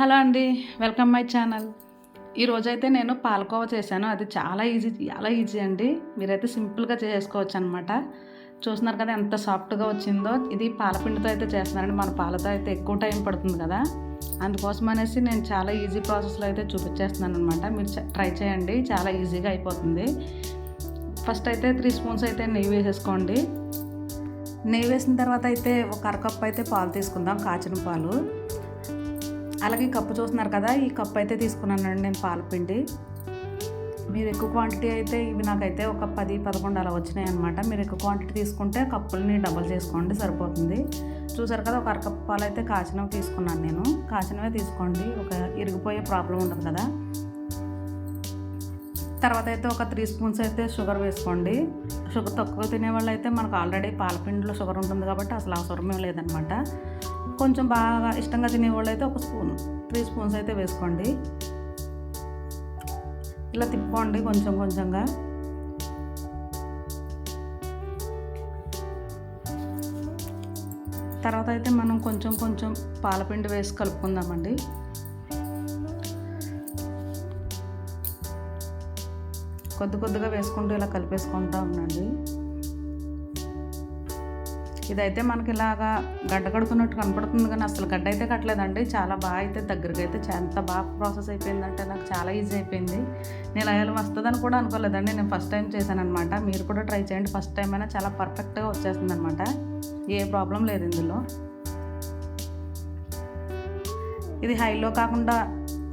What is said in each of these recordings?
Hello అండి welcome my channel. ఈరోజైతే నేను పాలకోవా చేశాను. అది చాలా ఈజీ చాలా ఈజీ అండి. మీరైతే సింపుల్గా చేసుకోవచ్చు అనమాట చూస్తున్నారు కదా ఎంత సాఫ్ట్గా వచ్చిందో. ఇది పాలపిండితో అయితే చేస్తున్నారండి. మన పాలతో అయితే ఎక్కువ టైం పడుతుంది కదా. అందుకోసం అనేసి నేను చాలా ఈజీ ప్రాసెస్లో అయితే చూపించేస్తున్నాను అనమాట మీరు ట్రై చేయండి. చాలా ఈజీగా అయిపోతుంది. ఫస్ట్ అయితే త్రీ స్పూన్స్ అయితే నెయ్యి వేసేసుకోండి. నెయ్యి వేసిన తర్వాత అయితే ఒక అరకప్పు అయితే పాలు తీసుకుందాం కాచిన పాలు. అలాగే కప్పు చూస్తున్నారు కదా ఈ కప్పు అయితే తీసుకున్నానండి నేను పాలపిండి మీరు ఎక్కువ క్వాంటిటీ అయితే ఇవి నాకైతే ఒక పది పదకొండు అలా వచ్చినాయి అనమాట మీరు ఎక్కువ క్వాంటిటీ తీసుకుంటే కప్పుల్ని డబల్ చేసుకోండి సరిపోతుంది. చూసారు కదా ఒక అరకప్పు పాలు అయితే కాచినవి తీసుకున్నాను నేను. కాచినవే తీసుకోండి ఒక ఇరిగిపోయే ప్రాబ్లం ఉండదు కదా. తర్వాత అయితే ఒక త్రీ స్పూన్స్ అయితే షుగర్ వేసుకోండి. షుగర్ తక్కువ తినే వాళ్ళు అయితే మనకు ఆల్రెడీ పాలపిండిలో షుగర్ ఉంటుంది కాబట్టి అసలు అవసరమే లేదనమాట కొంచెం బాగా ఇష్టంగా తినేవాళ్ళు అయితే ఒక స్పూన్. త్రీ స్పూన్స్ అయితే వేసుకోండి. ఇలా తిప్పుకోండి కొంచెం కొంచెంగా. తర్వాత అయితే మనం కొంచెం కొంచెం పాలపిండి వేసి కలుపుకుందామండి. కొద్ది కొద్దిగా వేసుకుంటూ ఇలా కలిపేసుకుంటా ఉండండి. ఇదైతే మనకి ఇలాగా గడ్డ కడుతున్నట్టు కనపడుతుంది కానీ అసలు గడ్డ అయితే కట్టలేదండి. చాలా బాగా అయితే దగ్గరికి అయితే ఎంత బాగా ప్రాసెస్ అయిపోయిందంటే నాకు చాలా ఈజీ అయిపోయింది. నేను అయ్యాలి వస్తుందని కూడా అనుకోలేదండి. నేను ఫస్ట్ టైం చేశాను అనమాట మీరు కూడా ట్రై చేయండి. ఫస్ట్ టైం అయినా చాలా పర్ఫెక్ట్గా వచ్చేస్తుంది అనమాట ఏ ప్రాబ్లం లేదు ఇందులో. ఇది హైలో కాకుండా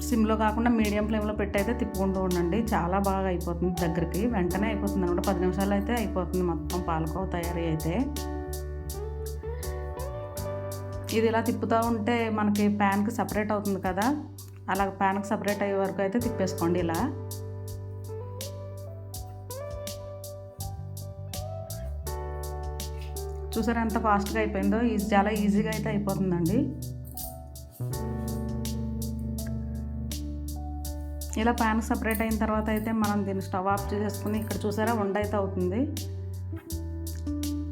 సిమ్లో కాకుండా మీడియం ఫ్లేమ్లో పెట్టి అయితే తిప్పుకుంటూ ఉండండి. చాలా బాగా అయిపోతుంది దగ్గరికి. వెంటనే అయిపోతుంది అనమాట పది నిమిషాలు అయితే అయిపోతుంది మొత్తం పాలకోవ తయారీ అయితే. ఇది ఇలా తిప్పుతూ ఉంటే మనకి ప్యాన్కి సపరేట్ అవుతుంది కదా. అలా ప్యాన్కి సపరేట్ అయ్యే వరకు అయితే తిప్పేసుకోండి ఇలా. చూసారా ఎంత ఫాస్ట్గా అయిపోయిందో? ఈజీ చాలా ఈజీగా అయితే అయిపోతుందండి. ఇలా ప్యాన్ సపరేట్ అయిన తర్వాత అయితే మనం దీన్ని స్టవ్ ఆఫ్ చేసేసుకుని ఇక్కడ చూసారా? వండ అయితే అవుతుంది.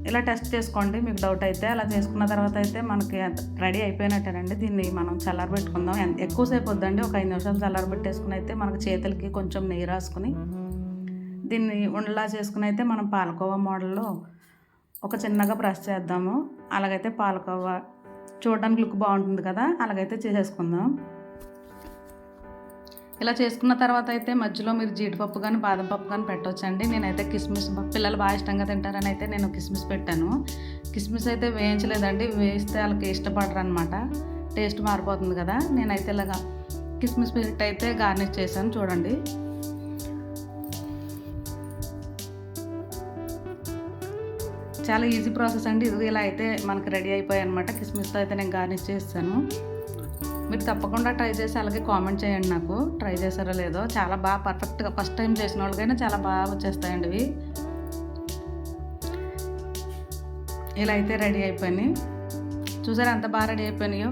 ఇలా టెస్ట్ చేసుకోండి మీకు డౌట్ అయితే అలా చేసుకున్న తర్వాత అయితే మనకి రెడీ అయిపోయినట్టేనండి. దీన్ని మనం చల్లారబెట్టుకుందాం ఎంత ఎక్కువసేపు వద్దండి. ఒక ఐదు నిమిషాలు చల్లారబెట్టేసుకుని అయితే మనకి చేతులకి కొంచెం నెయ్యి రాసుకుని దీన్ని ఉండలా చేసుకుని అయితే మనం పాలకోవా మోడల్లో ఒక చిన్నగా ప్రెస్ చేద్దాము. అలాగైతే పాలకోవా చూడడానికి లుక్ బాగుంటుంది కదా? అలాగైతే చేసేసుకుందాం. ఇలా చేసుకున్న తర్వాత అయితే మధ్యలో మీరు జీడిపప్పు కానీ బాదం పప్పు కానీ పెట్టవచ్చండి నేనైతే కిస్మిస్ పిల్లలు బాగా ఇష్టంగా తింటారని అయితే నేను కిస్మిస్ పెట్టాను. కిస్మిస్ అయితే వేయించలేదండి. వేస్తే వాళ్ళకి ఇష్టపడరు అనమాట టేస్ట్ మారిపోతుంది కదా. నేనైతే ఇలాగా కిస్మిస్ పెట్టి అయితే గార్నిష్ చేశాను. చూడండి. చాలా ఈజీ ప్రాసెస్ అండి. ఇది ఇలా అయితే మనకి రెడీ అయిపోయాయి అనమాట కిస్మిస్తో అయితే నేను గార్నిష్ చేస్తాను. మీరు తప్పకుండా ట్రై చేసి అలాగే కామెంట్ చేయండి నాకు. ట్రై చేశారో లేదో. చాలా బాగా పర్ఫెక్ట్గా ఫస్ట్ టైం చేసిన వాళ్ళకైనా చాలా బాగా వచ్చేస్తాయండి ఇవి. ఇలా అయితే రెడీ అయిపోయినాయి. చూసారా ఎంత బాగా రెడీ అయిపోయినాయో.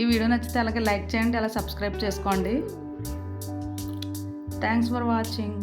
ఈ వీడియో నచ్చితే అలాగే లైక్ చేయండి అలా సబ్స్క్రైబ్ చేసుకోండి. Thanks for watching